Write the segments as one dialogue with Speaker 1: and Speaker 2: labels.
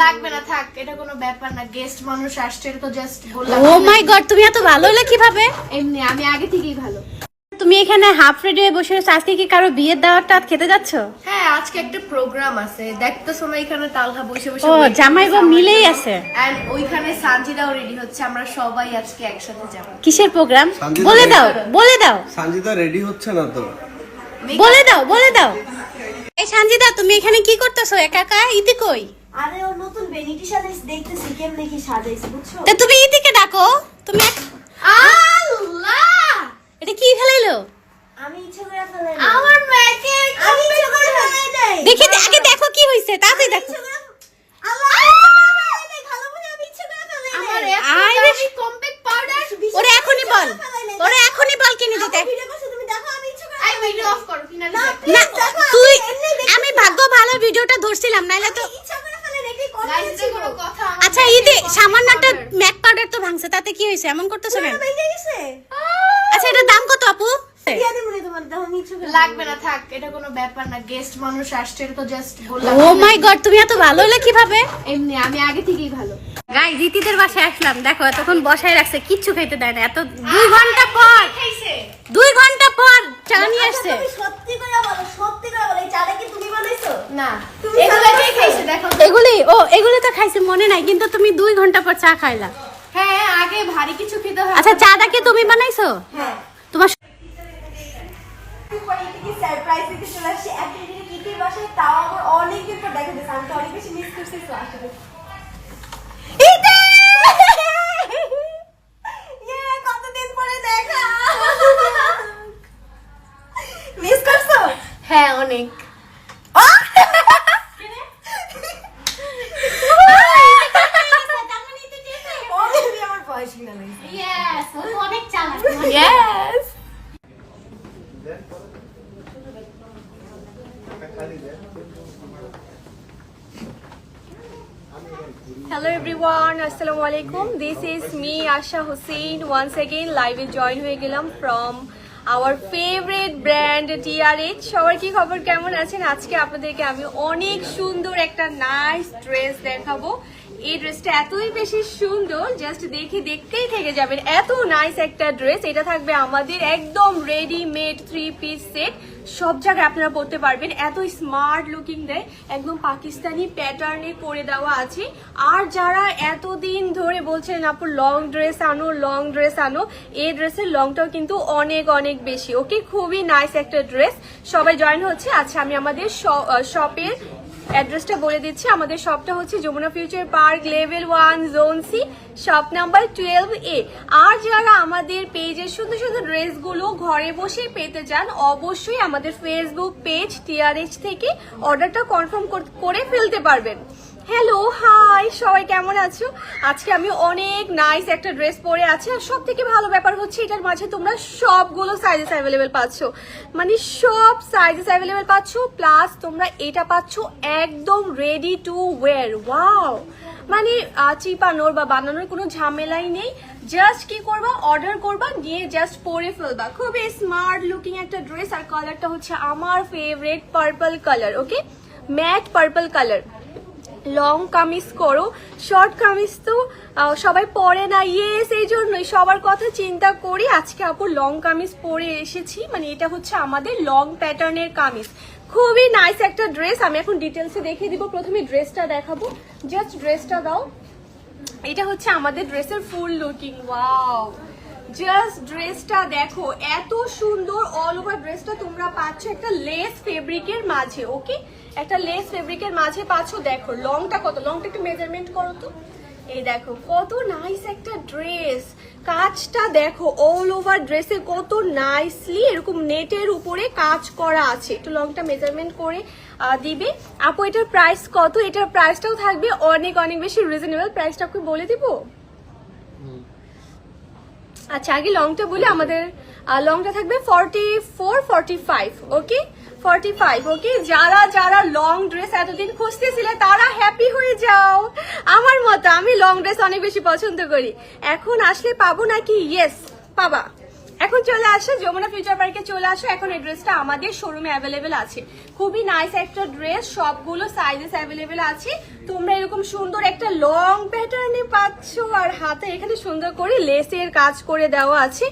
Speaker 1: লাগবে না থাক এটা কোনো ব্যাপার না গেস্ট মানুষ আসছে তো জাস্ট বললাম।
Speaker 2: ও মাই গড তুমি এত ভালো হলে কীভাবে?
Speaker 1: এমনি আমি আগে থেকেই ভালো।
Speaker 2: তুমি এখানে হাফ রেডি হয়ে বসে আজকে কি কারও বিয়ের দাওয়াতটা খেতে যাচ্ছ?
Speaker 1: হ্যাঁ আজকে একটা প্রোগ্রাম আছে দেখতেছো না এখানে তালহা বসে বসে
Speaker 2: ও জামাই গো মিলেই আছে।
Speaker 1: এন্ড ওইখানে সানজিদাও রেডি হচ্ছে আমরা সবাই আজকে একসাথে যাব।
Speaker 2: কিসের প্রোগ্রাম বলে দাও বলে দাও।
Speaker 3: সানজিদা রেডি হচ্ছে না তো?
Speaker 2: বলে দাও বলে দাও। এই সঞ্জিতা তুমি এখানে কি করতেছো? একা একা? ইতি কই?
Speaker 4: আরে ও নতুন বেনিটি সাজাইছে দেখতেছি কেমনে কি সাজাইছে বুঝছ?
Speaker 2: তা তুমি ইতিকে ডাকো। তুমি
Speaker 1: আল্লাহ!
Speaker 2: এটা কি ফেলাইলো?
Speaker 4: আমি ইচ্ছে করে ফেলাই
Speaker 1: আমার মেয়েকে
Speaker 4: আমি ইচ্ছে করে ফেলাই নাই।
Speaker 2: দেখি আগে দেখো কি হইছে তাড়াতাড়ি দেখো। ওরে এখনই বল। ওরে এখনই বল কিনে দিতে।
Speaker 4: ভিডিও করছ, তুমি দেখো আমি ইচ্ছে করে
Speaker 1: আই ভিডিও অফ করো ফিনালি
Speaker 4: না,
Speaker 2: না
Speaker 4: please দেখো, আমি
Speaker 2: তুই
Speaker 4: এমনি দেখতে
Speaker 2: আমি ভাগ্য ভালো ভিডিওটা ধরছিলাম নাইলে তো আচ্ছা ইতি সামান্য একটা ম্যাক পাউডার তো ভাঙছে তাতে কি হয়েছে? এমন করতেছো কেন। আচ্ছা এটার দাম কত আপু?
Speaker 4: দিয়া দিবো নি তোমার, দেখো আমি ইচ্ছে করে
Speaker 1: লাগবে না থাক এটা কোনো ব্যাপার না গেস্ট মানুষ আসছে তো জাস্ট বললাম।
Speaker 2: ও মাই গড তুমি এত ভালো হলে কীভাবে?
Speaker 1: এমনি আমি আগে থেকেই ভালো।
Speaker 2: গাই জিতিদের বাসায় আসলাম দেখো এতক্ষণ বসায় রাখছে কিচ্ছু খেতে দেয় না এত দুই ঘণ্টা পর
Speaker 1: খাইছে
Speaker 2: দুই ঘণ্টা পর চা নিয়ে
Speaker 4: আচ্ছা,
Speaker 2: আসছে
Speaker 4: তুমি সত্যি করে বলো, সত্যি করে বলো, এই চাটা কি তুমি বানাইছো?
Speaker 1: না
Speaker 4: তুমি
Speaker 1: এগুলো
Speaker 4: ভালো
Speaker 1: কে
Speaker 4: করছ?
Speaker 1: খাইছে দেখো
Speaker 2: এগুলি ও এগুলি তো খাইছে মনে নাই কিন্তু তুমি দুই ঘণ্টা পর চা খাইলা।
Speaker 1: হ্যাঁ আগে ভারী কিছু খেতে হয়।
Speaker 2: আচ্ছা চাটা কি তুমি বানাইছো?
Speaker 4: হ্যাঁ।
Speaker 2: তোমার
Speaker 4: এরপরে এটা কি surprise দিতে চলে আসছে, এতদিন ধরে ইতির বাসায়, তাও আমার অনেকদিন পর দেখা গেছে, আমি তো অনেক বেশি miss করছি, তো আসলে। ইতি! Yeah, কতদিন পরে দেখা। Miss করছ?
Speaker 5: হ্যালো এভরিওয়ান আসসালামু আলাইকুম this is me Asha Hussain once again লাইভে জয়েন হয়ে গেলাম from our favourite brand TRH সবার কি খবর? কেমন আছেন? আজকে আপনাদেরকে আমি অনেক সুন্দর একটা নাইস ড্রেস দেখাবো। এই ড্রেসটা এতই বেশি সুন্দর জাস্ট দেখে দেখতেই থেকে যাবেন। এত নাইস একটা ড্রেস এটা থাকবে আমাদের একদম রেডিমেড থ্রি পিস সেট সব জায়গায় আপনারা পড়তে পারবেন। এত স্মার্ট লুকিং দেয়। একদম পাকিস্তানি প্যাটার্নে করে দেওয়া আছে। আর যারা এতদিন ধরে বলছেন, আপু লং ড্রেস আনো লং ড্রেস আনো, এই ড্রেসের লংটাও কিন্তু অনেক অনেক বেশি। ওকে খুবই নাইস একটা ড্রেস সবাই জয়েন হচ্ছে। আচ্ছা আমি আমাদের শপের অ্যাড্রেসটা বলে দিচ্ছি। আমাদের শপটা হচ্ছে Jamuna future park, level one, zone C, shop number twelve A. আর যারা আমাদের পেজের সুন্দর সুন্দর ড্রেসগুলো ঘরে বসেই পেতে চান, অবশ্যই আমাদের ফেসবুক পেজ টিআরএইচ থেকে অর্ডারটা কনফার্ম করে ফেলতে পারবেন। হ্যালো হাই সবাই কেমন আছো? আজকে আমি অনেক নাইস একটা ড্রেস পরে আছি আর সব থেকে ভালো ব্যাপার হচ্ছে এটার মাঝে তোমরা সবগুলো সাইজেস অ্যাভেলেবেল পাচ্ছ। মানে সব সাইজেস অ্যাভেলেবেল পাচ্ছ প্লাস তোমরা এটা পাচ্ছ একদম রেডি টু ওয়্যার ওয়াও মানে চিপানোর বা বানানোর কোনো ঝামেলাই নেই। জাস্ট কি করবা? অর্ডার করবা, নিয়ে জাস্ট পরে ফেলবা। খুবই স্মার্ট লুকিং একটা ড্রেস আর কালারটা হচ্ছে আমার favourite purple colour okay matte purple colour long kameez করো শর্ট কামিজ তো সবাই পরে না ইয়েস এই জন্যই। সবার কথা চিন্তা করি, আজকে আপু লং কামিজ পরে এসেছি মানে এটা হচ্ছে আমাদের লং প্যাটার্নের কামিজ। খুবই নাইস একটা ড্রেস আমি এখন ডিটেলসে দেখিয়ে দিব, প্রথমে ড্রেসটা দেখাবো। জাস্ট ড্রেসটা দাও। এটা হচ্ছে আমাদের ড্রেসের ফুল লুকিং ওয়াও জাস্ট ড্রেসটা দেখো, এত সুন্দর অল ওভার ড্রেসটা তোমরা পাচ্ছ একটা লেস ফেব্রিকের মাঝে ওকে একটা লেস ফেব্রিকের মাঝে পাচ্ছ, দেখো লংটা কত? লংটা একটু মেজারমেন্ট করো তো। এই দেখো, কত নাইস একটা ড্রেস কাজটা দেখো অল ওভার ড্রেসে কত নাইসলি এরকম নেটের উপরে কাজ করা আছে। একটু লংটা মেজারমেন্ট করে দিবে। আপু, এটার প্রাইস কত? এটার প্রাইসটাও থাকবে, অনেক অনেক বেশি রিজনেবল প্রাইসটা আপনি বলে দিবো? আচ্ছা আগে লংটা বলি, আমাদের লংটা থাকবে forty four forty five okay forty five okay যারা যারা লং ড্রেস এতদিন খুঁজতেছিলে, তারা হ্যাপি হয়ে যাও। আমার মতো আমি লং ড্রেস অনেক বেশি পছন্দ করি। এখন আসলে পাবো নাকি? ইয়েস পাবা। এখন চলে আসো, যমুনা ফিউচার পার্কে চলে আসো। এখন এই ড্রেসটা আমাদের শোরুমে অ্যাভেলেবেল আছে। খুবই নাইস একটা ড্রেস সবগুলো সাইজেস অ্যাভেলেবেল আছে। তোমরা এরকম সুন্দর একটা লং প্যাটার্নে পাচ্ছ, আর হাতে এখানে সুন্দর করে লেসের কাজ করে দেওয়া আছে।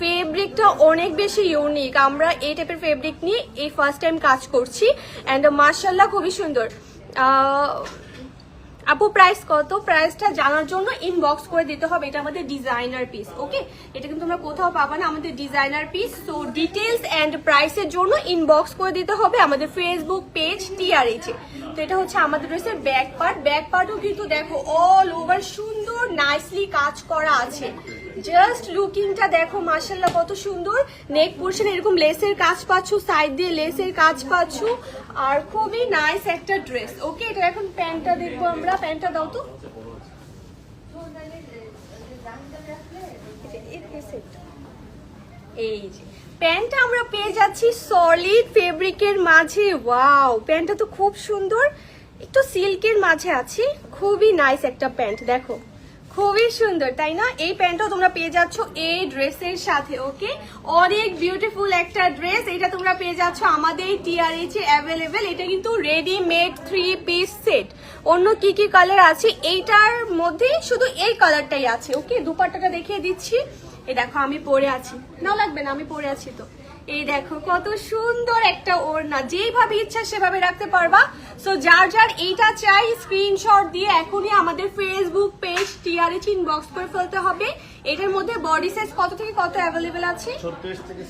Speaker 5: ফেব্রিকটা অনেক বেশি ইউনিক আমরা এই টাইপের ফেব্রিক নিয়ে এই ফার্স্ট টাইম কাজ করছি অ্যান্ড মার্শাল্লাহ খুবই সুন্দর। আপু প্রাইস কত? প্রাইসটা জানার জন্য ইনবক্স করে দিতে হবে। এটা আমাদের ডিজাইনার পিস ওকে এটা কিন্তু তোমরা কোথাও পাবা না, আমাদের designer piece so details and প্রাইসের জন্য ইনবক্স করে দিতে হবে আমাদের ফেসবুক পেজ টিআরএইচ তো এটা হচ্ছে আমাদের রয়েছে ব্যাক পার্ট ব্যাক পার্টও কিন্তু দেখো অল ওভার সুন্দর নাইসলি কাজ করা আছে। জাস্ট লুকিংটা দেখো মার্শাল্লাহ কত সুন্দর। নেক পোর্শন এরকম লেসের কাজ পাচ্ছ সাইড দিয়ে লেসের কাজ পাচ্ছ। আর খুবই নাইস একটা ড্রেস ওকে এটা এখন প্যান্টটা দেখব আমরা। প্যান্টটা দাও তো। এই যে প্যান্টটা আমরা পেয়ে যাচ্ছি সলিড ফেব্রিকের মাঝে। ওয়াও প্যান্টটা তো খুব সুন্দর। একটু সিল্কের মাঝে আছে। খুবই নাইস একটা প্যান্ট, দেখো। খুবই সুন্দর, তাই না? এই প্যান্টটাও তোমরা পেয়ে যাচ্ছ এই ড্রেসের সাথে, ওকে? অনেক বিউটিফুল একটা ড্রেস এটা তোমরা পেয়ে যাচ্ছ আমাদের টিআরএইচ এ অ্যাভেলেবেল এটা কিন্তু রেডিমেড থ্রি পিস সেট অন্য কি কি কালার আছে? এইটার মধ্যে শুধু এই কালারটাই আছে, ওকে? দুপাট্টাটা দেখিয়ে দিচ্ছি। এই দেখো, আমি পরে আছি। না লাগবে না, আমি পরে আছি তো। এই দেখো কত সুন্দর একটা ওড়না। যেভাবে ইচ্ছা সেভাবে রাখতে পারবা। সো যার যার এইটা চাই স্ক্রিনশট দিয়ে এখনই আমাদের ফেসবুক পেজ টিআরএচ ইনবক্স করে ফেলতে হবে। এটার মধ্যে বডি সাইজ কত থেকে কত অ্যাভেলেবেল আছে?
Speaker 3: থেকে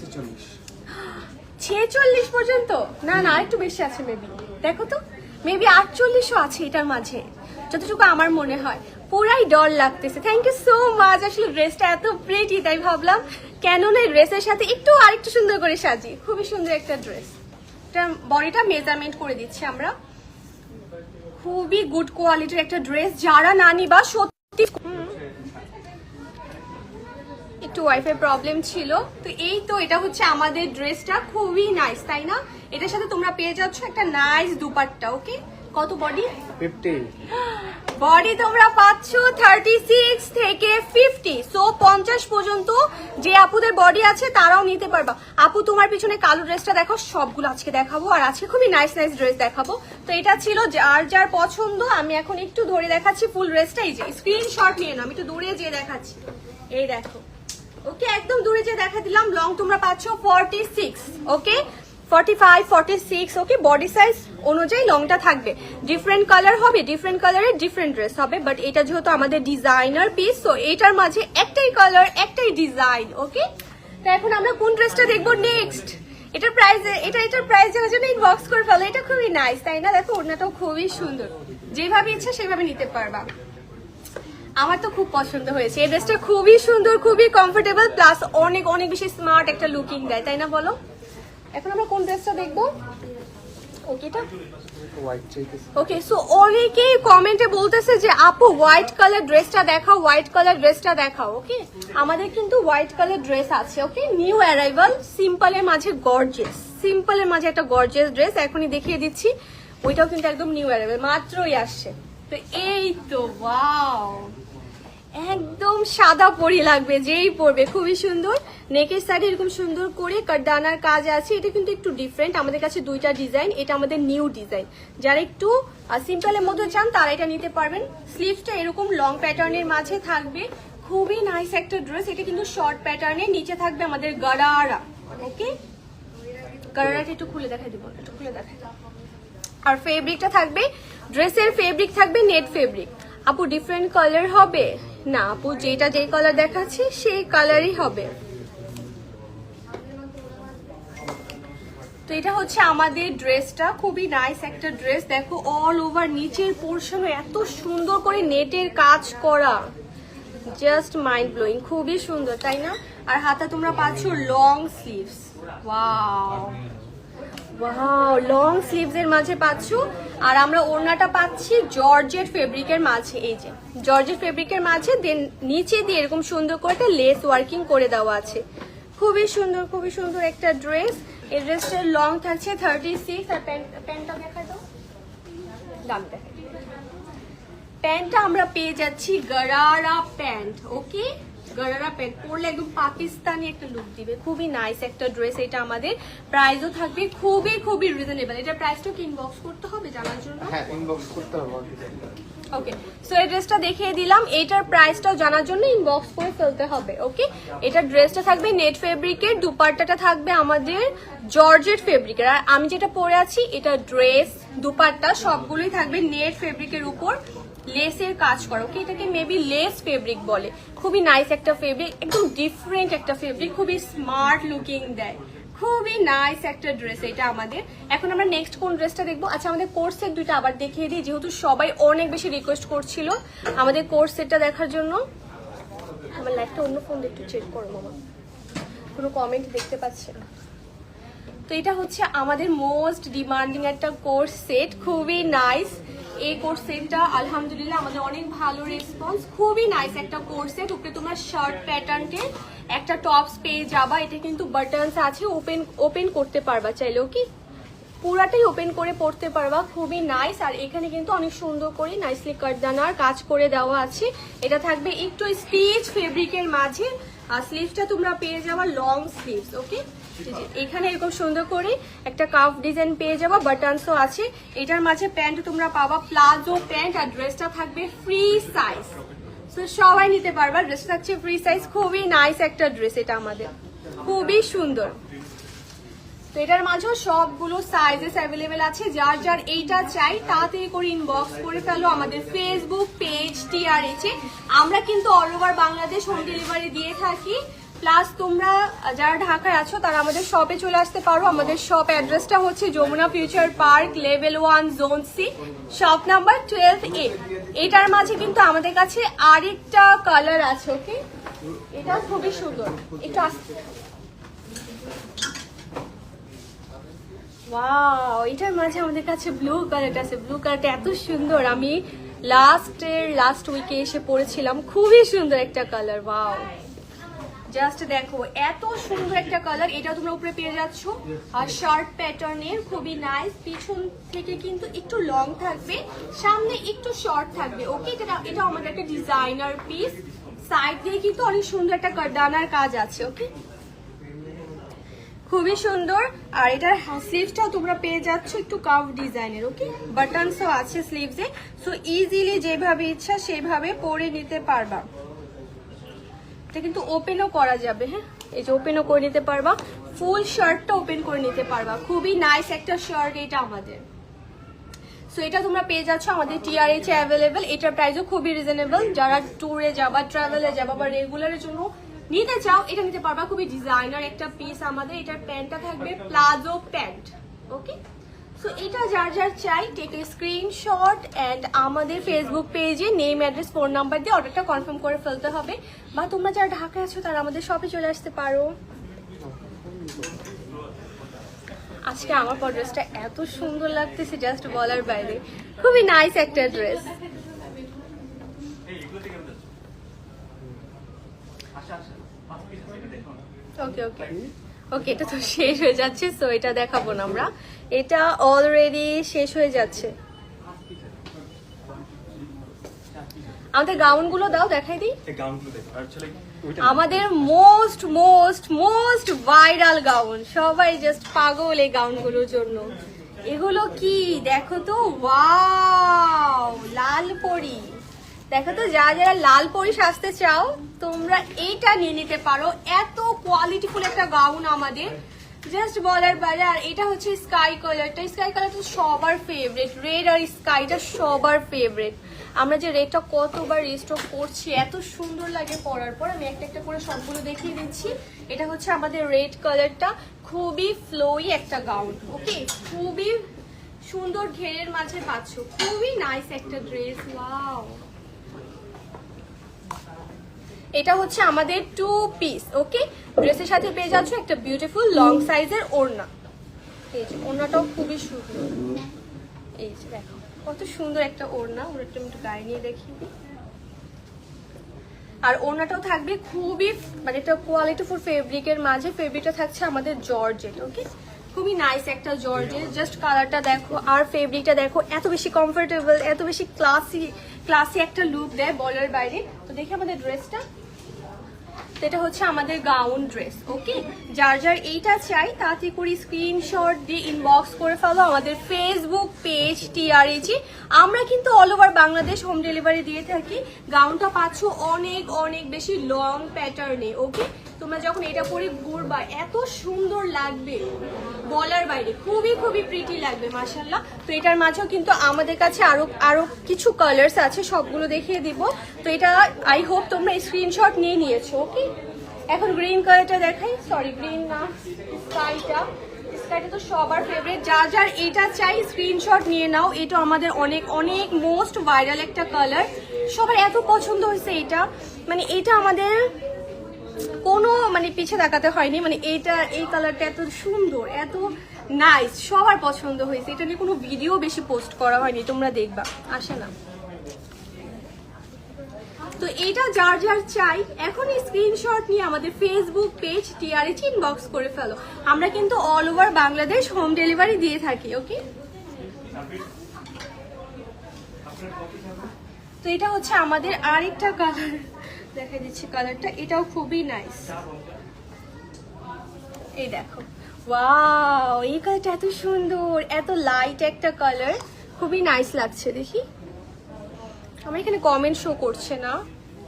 Speaker 3: ছেচল্লিশ।
Speaker 5: পর্যন্ত? না না একটু বেশি আছে মেবি দেখো তো মেবি আটচল্লিশও আছে এটার মাঝে যতটুকু আমার মনে হয়। পুরাই ডর লাগতেছে। থ্যাংক ইউ সো মাচ আসলে ড্রেসটা এত প্রেটি তাই ভাবলাম কেন না ড্রেসের সাথে একটু আরেকটু সুন্দর করে সাজি। খুবই সুন্দর একটা ড্রেস। বডিটা মেজারমেন্ট করে দিচ্ছি আমরা। খুবই গুড কোয়ালিটির একটা ড্রেস। যারা না নিবা, সত্যি। একটু ওয়াইফাই প্রবলেম ছিল। তো এই তো এটা হচ্ছে আমাদের ড্রেসটা। খুবই নাইস তাই না? এটার সাথে তোমরা পেয়ে যাচ্ছ একটা নাইস দুপাট্টা ওকে কত বডি
Speaker 3: ফিফটি
Speaker 5: বডি তোমরা পাচ্ছ থার্টি সিক্স থেকে ফিফটি সো পঞ্চাশ পর্যন্ত যে আপুদের বডি আছে তারাও নিতে পারবা। আপু তোমার পিছনে কালো ড্রেসটা দেখো সবগুলো আজকে দেখাবো। আর আজকে খুবই নাইস নাইস ড্রেস দেখাবো। তো এটা ছিল যার যার পছন্দ আমি এখন একটু ধরে দেখাচ্ছি ফুল ড্রেসটা এই যে স্ক্রিনশট নিয়ে নাও আমি একটু দূরে যেয়ে দেখাচ্ছি। এই দেখো। ওকে একদম দূরে যে দেখা দিলাম। লং তোমরা পাচ্ছ forty six okay forty five forty six okay body size অনুযায়ী লংটা থাকবে। ডিফারেন্ট কালার হবে ডিফারেন্ট কালারের ডিফারেন্ট ড্রেস হবে বাট এটা যেহেতু আমাদের ডিজাইনার পিস তো এটার মাঝে একটাই কালার একটাই ডিজাইন ওকে তো এখন আমরা কোন ড্রেসটা দেখব নেক্সট এটার প্রাইস এটা, এটার প্রাইস যাওয়ার জন্য বক্স করে ফেলো, এটা খুবই নাইস তাই না? দেখো, ওড়নাটাও খুবই সুন্দর। যেভাবে ইচ্ছা সেভাবে নিতে পারবা। আমার তো খুব পছন্দ হয়েছে। এই ড্রেসটা খুবই সুন্দর, খুবই কমফোর্টেবল প্লাস অনেক অনেক বেশি স্মার্ট একটা লুকিং দেয়, তাই না বলো? এখন আমরা কোন ড্রেসটা দেখব? ওকেটা? ওকে সো অনেকেই কমেন্টে বলতেছে যে আপু হোয়াইট কালার ড্রেসটা দেখাও হোয়াইট কালার ড্রেসটা দেখাও ওকে আমাদের কিন্তু হোয়াইট কালার ড্রেস আছে ওকে নিউ অ্যারাইভাল সিম্পলের মাঝে গর্জেস সিম্পলের মাঝে একটা গর্জেস ড্রেস এখনই দেখিয়ে দিচ্ছি। ওইটাও কিন্তু একদম নিউ অ্যারাইভাল মাত্রই আসছে। তো এই তো ওয়াও একদম সাদা পরি লাগবে, যেই পরবে। খুবই সুন্দর। নেকের সাইডে এরকম সুন্দর করে কাটদানার কাজ আছে। এটা কিন্তু একটু ডিফারেন্ট আমাদের কাছে দুইটা ডিজাইন এটা আমাদের নিউ ডিজাইন যারা একটু সিম্পলের মধ্যে চান, তারা এটা নিতে পারবেন। স্লিভসটা এরকম লং প্যাটার্নের মাঝে থাকবে। খুবই নাইস একটা ড্রেস এটা কিন্তু শর্ট প্যাটার্নে নিচে থাকবে আমাদের গারারা। ওকে গারারাটা একটু খুলে দেখাই দিব, একটু খুলে দেখাই। আর ফেব্রিকটা থাকবে ড্রেসের ফেব্রিক থাকবে নেট ফেব্রিক আপু ডিফারেন্ট কালার হবে। না, আপু যেটা যেই কালার দেখাচ্ছি, সেই কালারই হবে। তো এটা হচ্ছে আমাদের ড্রেসটা খুবই নাইস একটা ড্রেস দেখো অল ওভার নিচের পোর্শনও এত সুন্দর করে নেটের কাজ করা। জাস্ট মাইন্ড ব্লোয়িং খুবই সুন্দর, তাই না? আর হাতে তোমরা পাচ্ছ long sleeves wow wow long sleeves এর মাঝে পাচ্ছ। আর আমরা ওড়নাটা পাচ্ছি জর্জেট ফেব্রিকের মাঝে, এই যে। জর্জেট ফেব্রিকের মাঝে দেন নিচে দিয়ে এরকম সুন্দর করে একটা লেস ওয়ার্কিং করে দেওয়া আছে। খুবই সুন্দর খুবই সুন্দর একটা ড্রেস এই ড্রেসটার লং থাকছে থার্টি সিক্স আর প্যান্টটা দেখা দাও। প্যান্টটা আমরা পেয়ে যাচ্ছি gharara pant okay gharara pant পরলে একদম পাকিস্তানি একটা লুক দিবে। খুবই নাইস একটা ড্রেস এটা আমাদের প্রাইসও থাকবে খুবই খুবই রিজনেবল এটা প্রাইসটা কি ইনবক্স করতে হবে জানার জন্য?
Speaker 3: হ্যাঁ ইনবক্স করতে হবে
Speaker 5: ওকে সো এই ড্রেসটা দেখিয়ে দিলাম। এটার প্রাইসটাও জানার জন্য ইনবক্স করে ফেলতে হবে ওকে ড্রেসটা থাকবে নেট ফেব্রিকের দুপাট্টাটা থাকবে আমাদের জর্জেট ফেব্রিকের আর আমি যেটা পরে আছি এটা ড্রেস দুপাট্টা সবগুলোই থাকবে নেট ফেব্রিকের উপর। লেসের কাজ করা ওকে এটাকে মেবি লেস ফেব্রিক বলে। খুবই নাইস একটা ফেব্রিক একদম ডিফারেন্ট একটা ফেব্রিক খুবই স্মার্ট লুকিং দেয়। খুবই নাইস একটা ড্রেস এটা আমাদের। এখন আমরা নেক্সট কোন ড্রেসটা দেখব? আচ্ছা আমাদের কোর্স সেট দুইটা আবার দেখিয়ে দিই, যেহেতু সবাই অনেক বেশি রিকোয়েস্ট করছিল। আমাদের কোর্স সেটটা দেখার জন্য। আমার লাইফটা অন্য ফোন একটু চেক করো, মামা। কোনো কমেন্ট দেখতে পাচ্ছি না তো এটা হচ্ছে আমাদের মোস্ট ডিমান্ডিং একটা কোর্স সেট খুবই নাইস এই কোর্স সেটটা আলহামদুলিল্লাহ আমাদের অনেক ভালো রেসপন্স খুবই নাইস একটা কোর্স সেট উপরে তোমরা শার্ট প্যাটার্নকে একটা টপস পেয়ে যাবা। এটা কিন্তু বাটনস আছে ওপেন ওপেন করতে পারবা চাইলেও কি? পুরাটাই ওপেন করে পড়তে পারবা। খুবই নাইস আর এখানে কিন্তু অনেক সুন্দর করে নাইসলি কাটদানার কাজ করে দেওয়া আছে। এটা থাকবে একটু স্টিচ ফেব্রিকের মাঝে। আর স্লিভসটা তোমরা পেয়ে যাবা লং স্লিভস ওকে এখানে এরকম সুন্দর করে একটা কাফ ডিজাইন পেয়ে যাব বাটনসও আছে। এটার মাঝে প্যান্ট তোমরা পাবা, প্লাজো প্যান্ট আর ড্রেসটা থাকবে ফ্রি সাইজ তো সবাই নিতে পারবা ড্রেসটা থাকছে ফ্রি সাইজ খুবই নাইস একটা ড্রেস এটা আমাদের। খুবই সুন্দর। তো এটার মাঝেও সবগুলো সাইজেস অ্যাভেলেবেল আছে, যার যার এইটা চাই, তাড়াতাড়ি করে ইনবক্স করে ফেলো আমাদের ফেসবুক পেজ টিআরএচ আমরা কিন্তু all over Bangladesh home delivery দিয়ে থাকি। প্লাস তোমরা যারা ঢাকায় আছো, তারা আমাদের শপে চলে আসতে পারো। আমাদের শপ অ্যাড্রেসটা হচ্ছে Jamuna future park level one zone C shop number twelve A এটার মাঝে কিন্তু আমাদের কাছে আরেকটা কালার আছে ওকে এটা খুবই সুন্দর। একটু আস্তে এটার মাঝে আমাদের কাছে ব্লু কালারটা আছে। ব্লু কালারটা এত সুন্দর। আমি লাস্টের লাস্ট উইকে এসে পড়েছিলাম। খুবই সুন্দর একটা কালার ওয়াও জাস্ট দেখো, এত সুন্দর একটা কালার এটা তোমরা উপরে পেয়ে যাচ্ছ। আর শার্ট প্যাটার্নের খুবই নাইস পিছন থেকে কিন্তু একটু লং থাকবে, সামনে একটু শর্ট থাকবে ওকে এটা এটা আমাদের একটা ডিজাইনার পিস সাইড দিয়ে কিন্তু অনেক সুন্দর একটা কারদানার কাজ আছে ওকে খুবই সুন্দর। আর এটার স্লিভসটাও তোমরা পেয়ে যাচ্ছ একটু কাভ ডিজাইনের ওকে বাটনসও আছে স্লিভসে সো ইজিলি যেভাবে ইচ্ছা সেভাবে পরে নিতে পারবা। এটা কিন্তু ওপেনও করা যাবে হ্যাঁ? এই যে ওপেনও করে নিতে পারবা ফুল শার্টটা ওপেন করে নিতে পারবা। খুবই নাইস একটা শার্ট এটা আমাদের। সো এটা তোমরা পেয়ে যাচ্ছ, আমাদের টিআরএচ এ অ্যাভেলেবেল এটার প্রাইসও খুবই রিজনেবল যারা ট্যুরে যাবা ট্রাভেলে যাবা বা রেগুলারের জন্য নিতে চাও, এটা নিতে পারবা। খুবই ডিজাইনার একটা পিস আমাদের। এটার প্যান্টটা থাকবে প্লাজো প্যান্ট ওকে সো এটা যার যার চাই টেক স্ক্রিনশট অ্যান্ড আমাদের ফেসবুক পেজে নেম অ্যাড্রেস ফোন নাম্বার দিয়ে অর্ডারটা কনফার্ম করে ফেলতে হবে। বা তোমরা যারা ঢাকায় আছো, তারা আমাদের শপে চলে আসতে পারো। আজকে আমার পর ড্রেসটা এত সুন্দর লাগতেছে জাস্ট বলার বাইরে। খুবই নাইস একটা ড্রেস ওকে ওকে ওকে এটা তো শেষ হয়ে যাচ্ছে সো এটা দেখাবো না আমরা। এটা অলরেডি শেষ হয়ে যাচ্ছে। আমাদের গাউনগুলো দাও দেখাই দিই। আমাদের most most most viral gown. সবাই জাস্ট পাগল এই গাউনগুলোর জন্য। এগুলো কি? দেখো তো ওয়াও লাল পরি। দেখো তো যারা যারা লাল পরি সাজতে চাও তোমরা এইটা নিয়ে নিতে পারো। এত কোয়ালিটিফুল একটা গাউন আমাদের। জাস্ট বলার বাইরে আর এটা হচ্ছে স্কাই কালারটা স্কাই কালারটা সবার ফেভারিট রেড আর স্কাইটা সবার ফেভারিট আমরা যে রেডটা কতবার রিস্টক করছি, এত সুন্দর লাগে পরার পর। আমি একটা একটা করে সবগুলো দেখিয়ে দিচ্ছি। এটা হচ্ছে আমাদের রেড কালারটা খুবই ফ্লোই একটা গাউন ওকে খুবই সুন্দর ঘেরের মাঝে পাচ্ছ। খুবই নাইস একটা ড্রেস ওয়াও এটা হচ্ছে আমাদের টু পিস ওকে ড্রেসের সাথে পেয়ে যাচ্ছ একটা বিউটিফুল লং সাইজের ওড়না। এই ওড়নাটাও খুবই সুন্দর। এই যে, দেখো, কত সুন্দর একটা ওড়না। ওড়নাটা একটু গায়ে নিয়ে দেখি। আর ওড়নাটাও থাকবে খুবই মানে একটা কোয়ালিটিফুল ফেব্রিকের মাঝে। ফেব্রিকটা থাকছে আমাদের জর্জেট ওকে খুবই নাইস একটা জর্জেট জাস্ট কালারটা দেখো, আর ফেব্রিকটা দেখো, এত বেশি কমফোর্টেবল এত বেশি ক্লাসি ক্লাসি একটা লুক দেয় বলার বাইরে। তো দেখি আমাদের ড্রেসটা তো এটা হচ্ছে আমাদের গাউন ড্রেস ওকে যার যার এইটা চাই, তাতে করে স্ক্রিনশট দিয়ে ইনবক্স করে ফেলো আমাদের ফেসবুক পেজ টিআরএজি আমরা কিন্তু all over Bangladesh home delivery দিয়ে থাকি। গাউনটা পাচ্ছ অনেক অনেক বেশি লং প্যাটার্নে ওকে তোমরা যখন এটা পরে ঘুরবা, এত সুন্দর লাগবে। বলার বাইরে, খুবই খুবই প্রিটি লাগবে মাসাল্লাহ তো এটার মাঝেও কিন্তু আমাদের কাছে আরও আরও কিছু কালার্স আছে, সবগুলো দেখিয়ে দিব। তো এটা আই হোপ তোমরা স্ক্রিনশট নিয়ে নিয়েছো ওকে এখন গ্রিন কালারটা দেখাই। সরি গ্রিন না স্কাইটা স্কাইটা তো সবার ফেভারিট যা যার এটা চাই স্ক্রিনশট নিয়ে নাও। এটা আমাদের অনেক অনেক মোস্ট ভাইরাল একটা কালার সবার এত পছন্দ হয়েছে এটা। মানে এটা আমাদের কোনো মানে পিছে তাকাতে হয়নি মানে এইটা, এই কালারটা এত সুন্দর, এত নাইস সবার পছন্দ হয়েছে। এটা নিয়ে কোনো ভিডিও বেশি পোস্ট করা হয়নি, তোমরা দেখবা, আসে না। তো এটা যার যার চাই, এখনই স্ক্রিনশট নিয়ে আমাদের ফেসবুক পেজ টিআরএচ ইনবক্স করে ফেলো। আমরা কিন্তু all over Bangladesh home delivery দিয়ে থাকি ওকে তো এটা হচ্ছে আমাদের আরেকটা কালার দেখা দিচ্ছি কালারটা, এটাও খুবই নাইস এই দেখো। ওয়াও এই কালারটা এত সুন্দর, এত লাইট একটা কালার খুবই নাইস লাগছে, দেখি। আমার এখানে কমেন্ট শো করছে না,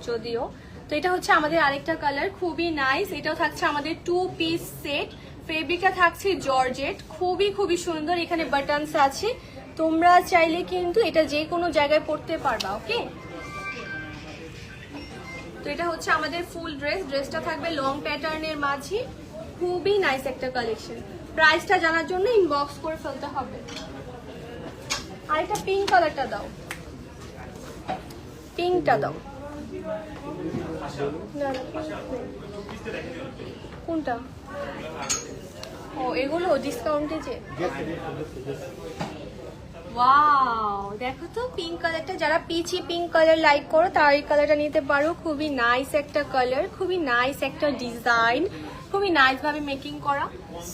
Speaker 5: যদিও। তো এটা হচ্ছে আমাদের আরেকটা কালার খুবই নাইস এটাও থাকছে আমাদের টু পিস সেট ফেব্রিকটা থাকছে জর্জেট খুবই খুবই সুন্দর। এখানে বাটনস আছে। তোমরা চাইলে কিন্তু এটা যে কোনো জায়গায় পরতে পারবা ওকে তো এটা হচ্ছে আমাদের ফুল ড্রেস ড্রেসটা থাকবে লং প্যাটার্নের মাঝে। খুবই নাইস একটা কালেকশন প্রাইসটা জানার জন্য ইনবক্স করে ফেলতে হবে। আর এটা পিঙ্ক কালারটা দাও। পিঙ্কটা দাও। কোনটা? ও, এগুলো ডিসকাউন্টে যে? ওয়াও দেখো তো পিঙ্ক কালারটা যারা পিচি পিঙ্ক কালার লাইক করো, তার কালারটা নিতে পারো। খুবই নাইস একটা কালার খুবই নাইস একটা ডিজাইন খুবই নাইস ভাবে মেকিং করা।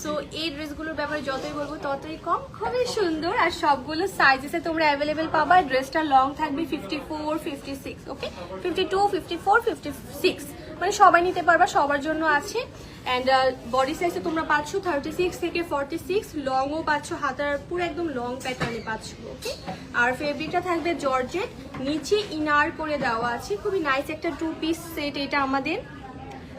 Speaker 5: সো এই ড্রেসগুলোর ব্যাপারে যতই বলব, ততই কম। খুবই সুন্দর, আর সবগুলো সাইজেসে তোমরা অ্যাভেলেবেল পাবা। ড্রেসটা লং থাকবে fifty four fifty six okay fifty two fifty four fifty six মানে সবাই নিতে পারবা, সবার জন্য আছে। অ্যান্ড বডি সাইজে তোমরা পাচ্ছ থার্টি সিক্স থেকে ফর্টি সিক্স লংও পাচ্ছ হাতার, পুরো একদম লং প্যাটার্নে পাচ্ছ ওকে আর ফেব্রিকটা থাকবে জর্জেট, নিচে ইনার করে দেওয়া আছে, খুবই নাইস একটা টু পিস সেট এটা আমাদের।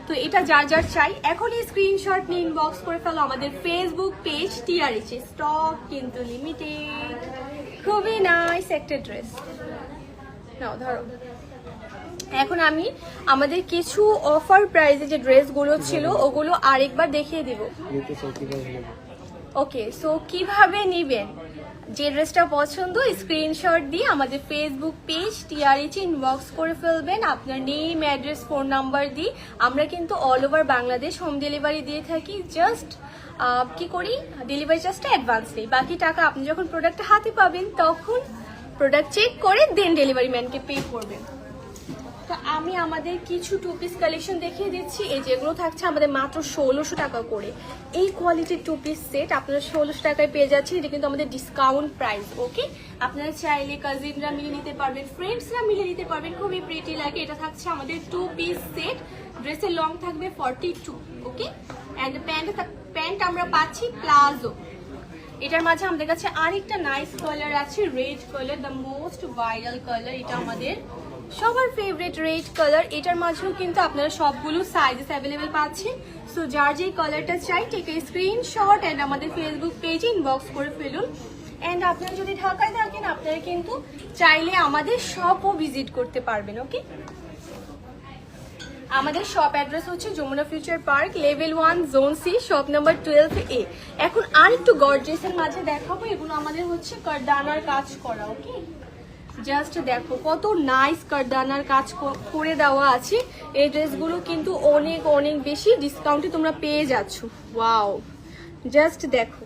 Speaker 5: তো এটা যার যার চাই, এখনই স্ক্রিনশট নিয়ে ইনবক্স করে ফেলো আমাদের ফেসবুক পেজ টিআরএইচ স্টক কিন্তু লিমিটেড খুবই নাইস একটা ড্রেস নাও, ধরো। এখন আমি আমাদের কিছু অফার প্রাইসে যে ড্রেসগুলো ছিল ওগুলো আরেকবার দেখিয়ে দিব। ওকে সো কীভাবে নেবেন? যে ড্রেসটা পছন্দ স্ক্রিনশট দিয়ে আমাদের ফেসবুক পেজ টিআরএচ ইনবক্স করে ফেলবেন। আপনার নেম অ্যাড্রেস ফোন নাম্বার দিয়ে। আমরা কিন্তু all over Bangladesh home delivery দিয়ে থাকি। জাস্ট কি করি? ডেলিভারি চার্জটা অ্যাডভান্স নেই। বাকি টাকা আপনি যখন প্রোডাক্ট হাতে পাবেন তখন প্রোডাক্ট চেক করে দেন ডেলিভারি ম্যানকে পে করবেন। তো আমি আমাদের কিছু টু পিস কালেকশন দেখিয়ে দিচ্ছি। এই যেগুলো থাকছে আমাদের মাত্র ষোলোশো টাকা করে। এই কোয়ালিটির টু পিস সেট আপনারা ষোলোশো টাকায় পেয়ে যাচ্ছেন। এটা কিন্তু আমাদের ডিসকাউন্ট প্রাইস ওকে আপনারা চাইলে কাজিনরা মিলে নিতে পারবেন ফ্রেন্ডসরা মিলে নিতে পারবেন। খুবই প্রিটি লাগে। এটা থাকছে আমাদের টু পিস সেট ড্রেসের লং থাকবে forty two okay and pant pant আমরা পাচ্ছি প্লাজো এটার মাঝে আমাদের কাছে আরেকটা নাইস কালার আছে red colour the most viral colour এটা আমাদের সবার ফেভারিট রেড কালার এটার মাঝেও কিন্তু আপনারা সবগুলো সাইজেস অ্যাভেলেবেল পাচ্ছেন। সো যার যেই কালারটা চাই টেকে স্ক্রিনশট অ্যান্ড আমাদের ফেসবুক পেজে ইনবক্স করে ফেলুন। অ্যান্ড আপনারা যদি ঢাকায় থাকেন, আপনারা কিন্তু চাইলে আমাদের শপও ভিজিট করতে পারবেন ওকে আমাদের শপ অ্যাড্রেস হচ্ছে Jamuna future park level one zone C shop number twelve A এখন আর একটু গর্জেসের মাঝে দেখাবো, এগুলো আমাদের হচ্ছে কারদানার কাজ করা ওকে জাস্ট দেখো, কত নাইস কারদানার কাজ করে দেওয়া আছে। এই ড্রেসগুলো কিন্তু অনেক অনেক বেশি ডিসকাউন্টে তোমরা পেয়ে যাচ্ছ। ওয়াও জাস্ট দেখো,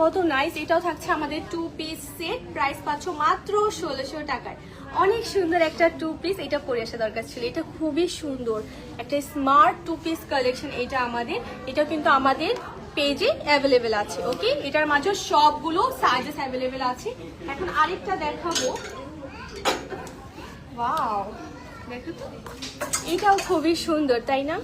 Speaker 5: কত নাইস এটাও থাকছে আমাদের টু পিস সেট প্রাইস পাচ্ছ মাত্র ষোলোশো টাকায়। অনেক সুন্দর একটা টু পিস এটা পরে আসা দরকার ছিল। এটা খুবই সুন্দর, একটা স্মার্ট টু পিস কালেকশন এটা আমাদের। এটা কিন্তু আমাদের পেজে অ্যাভেলেবেল আছে ওকে এটার মাঝে সবগুলো সাইজেস অ্যাভেলেবেল আছে। এখন আরেকটা দেখাবো। এটাও খুবই সুন্দর, তাই না?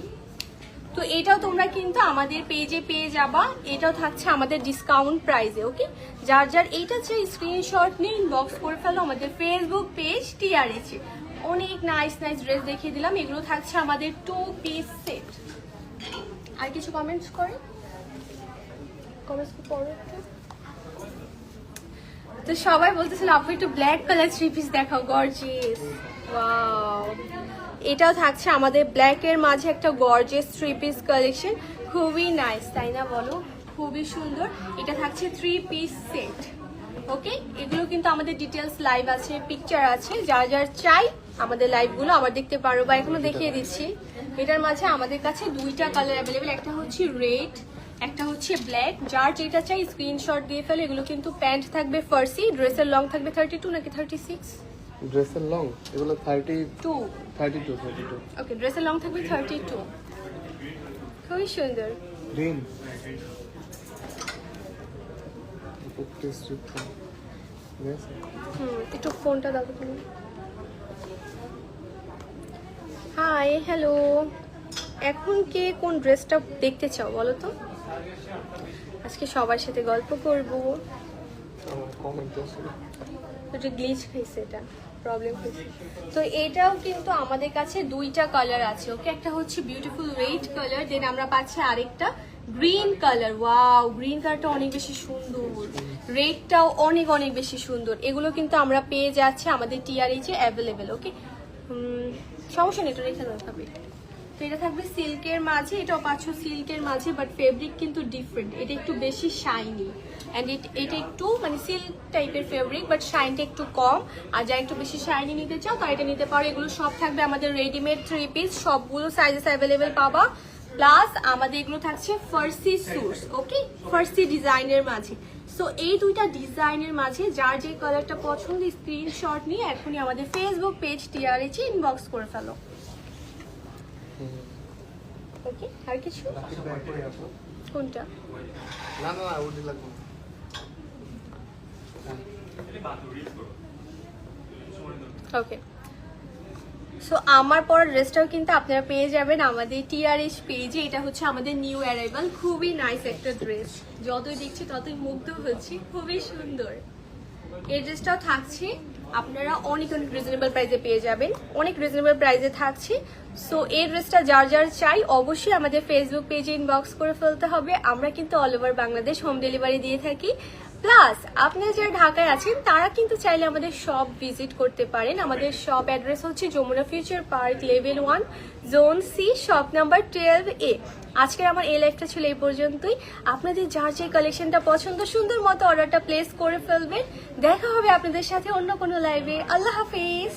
Speaker 5: তো এটাও তোমরা কিন্তু আমাদের পেজে পেয়ে যাবা। এটাও থাকছে আমাদের ডিসকাউন্ট প্রাইসে ওকে যার যার এইটা চাই স্ক্রিনশট নিয়ে ইনবক্স করে ফেলো, আমাদের ফেসবুক পেজ টিআরএচ অনেক নাইস নাইস ড্রেস দেখিয়ে দিলাম। এগুলো থাকছে আমাদের টু পিস সেট আর কিছু কমেন্টস করে? তো সবাই বলতেছিল, আপু, একটু ব্ল্যাক কালার থ্রি পিস দেখাও গর্জিয়াস ওয়াও এটাও থাকছে আমাদের ব্ল্যাক এর মাঝে একটা গর্জিয়াস থ্রি পিস কালেকশন খুবই নাইস তাই না বলো? খুবই সুন্দর। এটা থাকছে থ্রি পিস সেট ওকে এগুলো কিন্তু আমাদের ডিটেলস লাইভ আছে পিকচার আছে। যার যার চাই, আমাদের লাইভগুলো আবার দেখতে পারো। বা এখনও দেখিয়ে দিচ্ছি। এটার মাঝে আমাদের কাছে দুইটা কালার অ্যাভেলেবেল একটা হচ্ছে রেড একটা হচ্ছে ব্ল্যাক যার যেটা চাই স্ক্রিনশট দিয়ে ফেলে এগুলো কিন্তু প্যান্ট থাকবে ফার্সি ড্রেসের লং থাকবে থার্টি টু নাকি থার্টি সিক্স
Speaker 3: ড্রেসের লং এগুলো thirty
Speaker 5: two
Speaker 3: thirty two thirty two
Speaker 5: okay ড্রেসের লং থাকবে থার্টি টু। খুবই সুন্দর
Speaker 3: গ্রিন
Speaker 5: একটু ফোনটা দাও তুমি। হাই হ্যালো এখন কে কোন ড্রেসটা দেখতে চাও বলো তো? আজকে সবার সাথে গল্প করব। একটু গ্লিচ খাইছে এটা প্রবলেম হয়েছে। তো এটাও কিন্তু আমাদের কাছে দুইটা কালার আছে ওকে একটা হচ্ছে বিউটিফুল রেড কালার দেন আমরা পাচ্ছি আরেকটা গ্রিন কালার ওয়াও গ্রিন কালারটা অনেক বেশি সুন্দর। রেডটাও অনেক অনেক বেশি সুন্দর। এগুলো কিন্তু আমরা পেয়ে যাচ্ছি আমাদের টিআরএইচ অ্যাভেলেবেল ওকে সমস্যা নেই, এটা রেখে দেওয়া তো এটা থাকবে সিল্কের মাঝে এটাও পাচ্ছ সিল্কের মাঝে বাট ফেব্রিক কিন্তু ডিফারেন্ট এটা একটু বেশি শাইনি অ্যান্ড ইট এটা একটু মানে সিল্ক টাইপের ফেব্রিক বাট শাইনটা একটু কম। আর যা একটু বেশি শাইনি নিতে চাও তো এটা নিতে পারো। এগুলো সব থাকবে আমাদের রেডিমেড থ্রি পিস সবগুলো সাইজেস অ্যাভেলেবেল পাবা। প্লাস আমাদের এগুলো থাকছে ফার্সি সুটস ওকে ফার্সি ডিজাইনের মাঝে। সো এই দুইটা ডিজাইনের মাঝে যার যে কালারটা পছন্দ স্ক্রিনশট নিয়ে এখনই আমাদের ফেসবুক পেজ টিআরএচ ইনবক্স করে ফেলো। ওকে, আর কিছু? কোনটা?
Speaker 3: না না
Speaker 5: ওকে সো আমার পর ড্রেসটাও কিন্তু আপনারা পেয়ে যাবেন আমাদের টিআরএস পেজে এটা হচ্ছে আমাদের নিউ অ্যারাইভাল খুবই নাইস একটা ড্রেস যতই দেখছি ততই মুগ্ধ হচ্ছি। খুবই সুন্দর। এই ড্রেসটাও থাকছে। আপনারা অনেক অনেক রিজনেবল প্রাইসে পেয়ে যাবেন। অনেক রিজনেবল প্রাইসে থাকছে। সো এই ড্রেসটা যার যার চাই, অবশ্যই আমাদের ফেসবুক পেজে ইনবক্স করে ফেলতে হবে। আমরা কিন্তু all over Bangladesh home delivery দিয়ে থাকি। প্লাস আপনারা যারা ঢাকায় আছেন, তারা কিন্তু চাইলে আমাদের শপ ভিজিট করতে পারেন। আমাদের শপ অ্যাড্রেস হচ্ছে Jamuna future park level one zone C shop number twelve A আজকের আমার এই লাইফটা ছিল এই পর্যন্তই। আপনাদের যার যে কালেকশনটা পছন্দ, সুন্দর মতো অর্ডারটা প্লেস করে ফেলবেন। দেখা হবে আপনাদের সাথে অন্য কোনো লাইভে আল্লাহ হাফিজ!